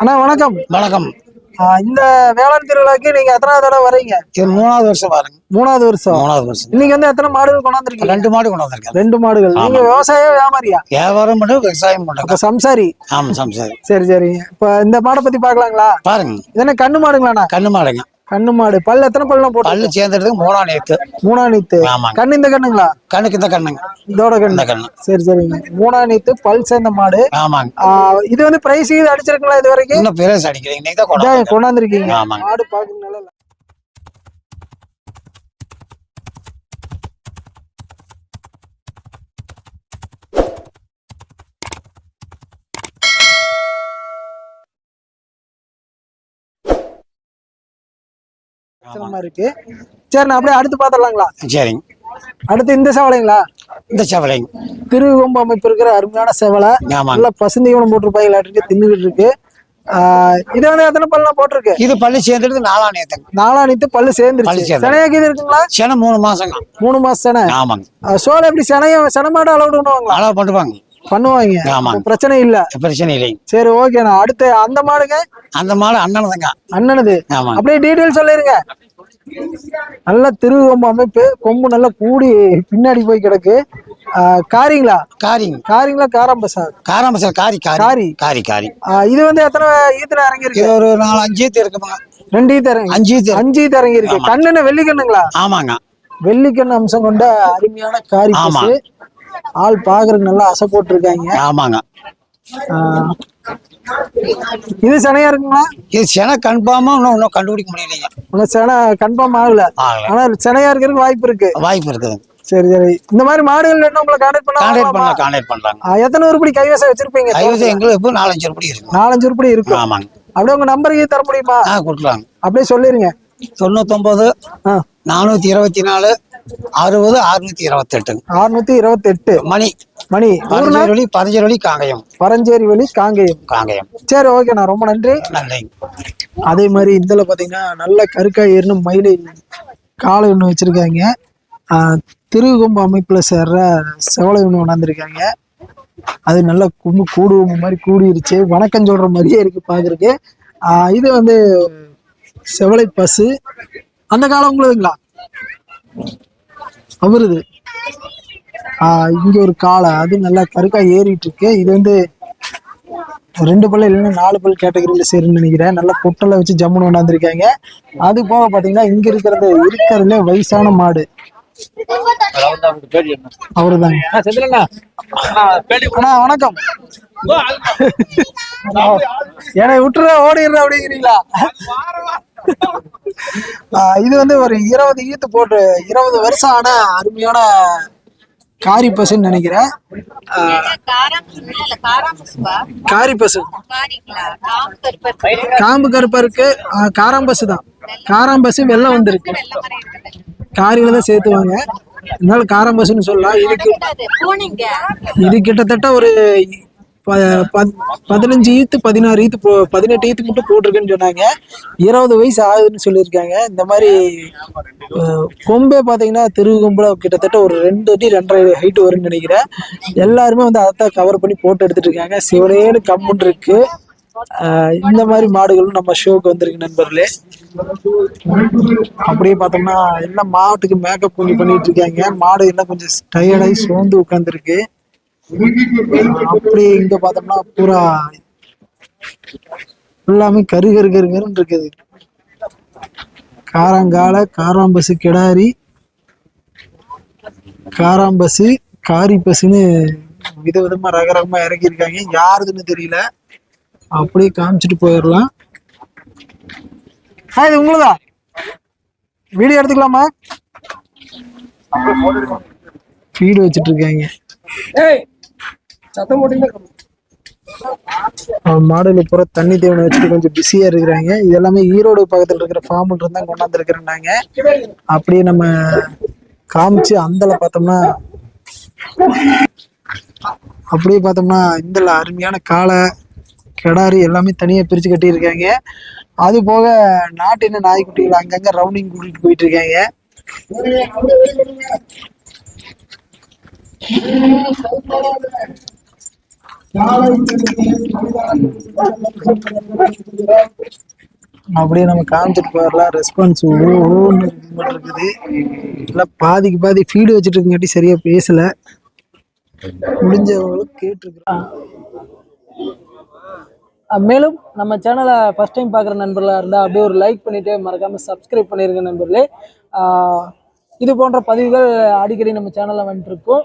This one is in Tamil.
அண்ணா வணக்கம். வணக்கம். ஆஹ் இந்த வேளாண் திருவிழாக்கு நீங்க எத்தனாவது தடவை வர்றீங்க இது மூணாவது வருஷம் பாருங்க மூணாவது வருஷம். மூணாவது வருஷம். இன்னைக்கு வந்து எத்தனை மாடுகள் கொண்டாந்துருக்கீங்க? ரெண்டு மாடு கொண்டு வந்திருக்கேன் ரெண்டு மாடுகள். நீங்க விவசாய வியாபாரியா? வியாபாரம் மட்டும் விவசாயம் அப்ப சம்சாரி. ஆமா சம்சாரி. சரி சரி இப்ப இந்த மாடை பத்தி பாக்கலாங்களா பாருங்க. இது என்ன கண்ணு மாடுங்களாண்ணா? கண்ணு மாடுங்க. கண்ணு மாடு. பல் எத்தனை பல்லாம் போட்டு பல்லு சேர்ந்துறதுக்கு மூணாம் நேத்து. மூணா நீத்து. ஆமாங்க. கண்ணு இந்த கண்ணுங்களா? கண்ணுக்கு இந்த கண்ணுங்க. இதோட கண்ணு. இந்த கண்ணு. சரி சரிங்க. மூணா நீத்து பல் சேர்ந்த மாடு. ஆமாங்க. ஆஹ் இது வந்து பிரைஸ் இது அடிச்சிருக்குங்களா இது வரைக்கும்? இன்னும் பிரேஸ் அடிக்கிறீங்க நீங்க தான் கொண்டு இதான் வந்தீங்க. கொண்டாந்துருக்கீங்க. ஆமாங்க. மாடு பாக்குறது ஆச்சரியமா இருக்கு. சரி நான் அப்படியே அடுத்து பாத்திரலாங்களா சரிங்க. அடுத்து இந்த செவலைங்களா? இந்த செவலைங்க. திருவொம்பு அமைப்பு இருக்கிற அருமையான செவலை. நல்லா பசுந்தீவனம் போட்டிருப்பாங்க தின்னுகிட்டு இருக்கு. இது வந்து எத்தனை பல்லாம் போட்டிருக்கு? இது பல்லு சேர்ந்துறது நாலாம் நேத்துங்க நாலாணித்து பல்லு பல்லு சேர்ந்துருச்சு. சேர்ந்து. செனையாக்கி இது இருக்குங்களா? சேனை மூணு மாசங்க. மூணு மாசம் செனை. ஆமாங்க. சோளம் எப்படி செனையும் செனமாடு அளவு பண்ணுவாங்களா? அளவு பண்ணுவாங்க பண்ணுவாங்க. அப்ப பிரச்சனை இல்ல. பிரச்சனை இல்லைங்க. சரி ஓகேண்ணா அடுத்து அந்த மாடுங்க. அந்த மாடு அண்ணனுதுங்க. அண்ணனுது. ஆமாங்க. அப்படியே டீட்டெயில் சொல்லிருங்க. நல்ல திருவொம்பு அமைப்பு கொம்பு நல்லா கூடி பின்னாடி போய் கிடக்கு. காரிங்களா? காரிங்க. காரிங்களா காராம்பசா காராமசல் காரி காரி. காரி. காரி இது வந்து எத்தனை ஈத்துல இறங்கிருக்கு இது ஒரு நாலு அஞ்சு ஈத்து இருக்குங்க ரெண்டு ஈத்து இறங்கி அஞ்சு ஈத்து. அஞ்சு ஈத்து இறங்கி இருக்கு கண்ணுன்னு வெள்ளிக்கண்ணுங்களா? ஆமாங்க. வெள்ளிக்கண்ணு அம்சம் கொண்ட அருமையான காரி ஆமா. ஆள் பாக்குறதுக்கு நல்லா அசை போட்டிருக்காங்க. ஆமாங்க. இது சனையா இருக்குங்களா? இது சென கன்ஃபார்மா இன்னும் இன்னும் கண்டுபிடிக்க முடியலைங்க. உங்க செனை கன்ஃபார்ம் ஆகல. ஆனா செனையா இருக்கிறதுக்கு வாய்ப்பு இருக்கு. வாய்ப்பு இருக்குது. சரி சரி. இந்த மாதிரி மாடுகள் என்ன உங்களை கான்டாக்ட் கான்டாக்ட் பண்ண பண்ணலாம் கான்டாக்ட் பண்றாங்க எத்தனை உருப்படி கைவசம் வச்சிருப்பீங்க? கைவசம் எங்களுக்கு இப்போ நாலஞ்சு ரூபாய் இருக்கு. நாலஞ்சு உருப்படி இருக்கும் ஆமாங்க. அப்படியே உங்க நம்பருக்கு தர முடியுமா? ஆ கொடுக்கலாங்க. அப்படியே சொல்லிருங்க. தொண்ணூத்தொன்பது ஆ. நானூத்தி இருபத்தி நாலு அறுபது அறுநூத்தி இருபத்தெட்டுங்க அறுநூத்தி இருபத்தி எட்டு மணி. மணி பரஞ்சேரி வழி பரஞ்சேரி வழி காங்கயம். பரஞ்சேரி வழி காங்கேயம். காங்கயம். சரி ஓகேண்ணா ரொம்ப நன்றி. நன்றிங்க அதே மாதிரி இதுல பாத்தீங்கன்னா நல்ல கருக்காய் ஏறின மயிலை காளை ஒன்று வச்சிருக்காங்க. திருகும்பு அமைப்புல சேர்ற செவலை ஒன்று கொண்டாந்துருக்காங்க அது நல்ல கும்பு கூடு மாதிரி கூடிருச்சு. வணக்கம் சொல்ற மாதிரியே இருக்கு பாக்குறதுக்கு. ஆஹ் இது வந்து செவலை பசு. அந்த காலம் உங்களுதுங்களா? அவருது ஆஹ் இங்க ஒரு காளை. அது நல்லா கருக்காய் ஏறிட்டு இருக்கு இது வந்து ரெண்டு பல்லு இல்லைன்னா நாலு பல் கேட்டகரியில சேருன்னு நினைக்கிறேன். நல்லா பொட்டலை வச்சு ஜம்முன்னு கொண்டாந்துருக்காங்க அது போக பாத்தீங்கன்னா இங்க இருக்கிறது இருக்கிறதுல வயசான மாடு. அவருதாங்க. அண்ணா வணக்கம். ஏன்னா விட்டுற ஓடிடுற அப்படிங்கிறீங்களா? இது வந்து ஒரு இருபது ஈத்து போட்டு இருபது வருஷம் ஆன அருமையான காரி பசுன்னு நினைக்கிறேன். காரி பசு. காம்பு கருப்பா இருக்கு. காராம்பசு தான். காராம்பசு வெள்ளம் வந்திருக்கு காரியில தான் சேர்த்துவாங்க. அதனால காராம்பசுன்னு சொல்லலாம். இது கிட்டத்தட்ட ஒரு பதினஞ்சு ஈத்து பதினாறு ஈத்து போ பதினெட்டு ஈத்து மட்டும் போட்டிருக்குன்னு சொன்னாங்க. இருபது வயசு ஆகுதுன்னு சொல்லியிருக்காங்க. இந்த மாதிரி கொம்பே பார்த்தீங்கன்னா திரு கொம்புல கிட்டத்தட்ட ஒரு ரெண்டு அடி ரெண்டரை ஹைட் வரும்னு நினைக்கிறேன். எல்லாருமே வந்து அதைத்தான் கவர் பண்ணி போட்டு எடுத்துட்டு இருக்காங்க. சிவனேன்னு கம்முன்னு இருக்கு. இந்த மாதிரி மாடுகளும் நம்ம ஷோக்கு வந்திருக்கு நண்பர்களே. அப்படியே பார்த்தோம்னா எல்லாம் மாவட்டுக்கு மேக்கப் கொஞ்சம் பண்ணிட்டு இருக்காங்க. மாடு எல்லாம் கொஞ்சம் டயர்டாகி சோர்ந்து உட்காந்துருக்கு அப்படியே இங்க பார்த்தோம்னா பூரா எல்லாமே கரு கரு கரு கருன்னு இருக்குது. காராங்கால காராம்பசு கிடாரி காராம்பசு காரி பசுன்னு விதவிதமா ரகரகமா இறக்கியிருக்காங்க. யாருதுன்னு தெரியல. அப்படியே காமிச்சிட்டு போயிடலாம். ஆ இது உங்களுதா? வீடியோ எடுத்துக்கலாமா? ஃபீடு வச்சிட்டு இருக்காங்க. மாடுகள் பூரா தண்ணி தேவனை வச்சுட்டு கொஞ்சம் பிஸியா இருக்கிறாங்க. இது எல்லாமே ஈரோடு பக்கத்துல இருக்கிற ஃபார்ம் இருந்தா கொண்டாந்து இருக்கிறாங்க அப்படியே நம்ம காமிச்சு அந்தல பார்த்தோம்னா அப்படியே பார்த்தோம்னா இந்த அருமையான காளை கிடாரி எல்லாமே தனியா பிரிச்சு கட்டியிருக்காங்க. அது போக நாட்டின நாய்க்குட்டிகள் அங்கங்க ரவுண்டிங் கூட்டிட்டு போயிட்டு இருக்காங்க அப்படியே நம்ம காமிச்சிட்டு போயிடலாம் ரெஸ்பான்ஸ் ஓன்னு இருக்குது எல்லாம் பாதிக்கு பாதி ஃபீடு வச்சுட்டு இருக்கங்காட்டி சரியா பேசல. முடிஞ்சவங்களும் கேட்டிருக்கிறோம். மேலும் நம்ம சேனலை ஃபஸ்ட் டைம் பார்க்குற நண்பர்களாக இருந்தால் அப்படியே ஒரு லைக் பண்ணிவிட்டு மறக்காமல் சப்ஸ்கிரைப் பண்ணியிருங்க நண்பர்களே. இது போன்ற பதிவுகள் அடிக்கடி நம்ம சேனலில் வந்துட்டுருக்கோம்.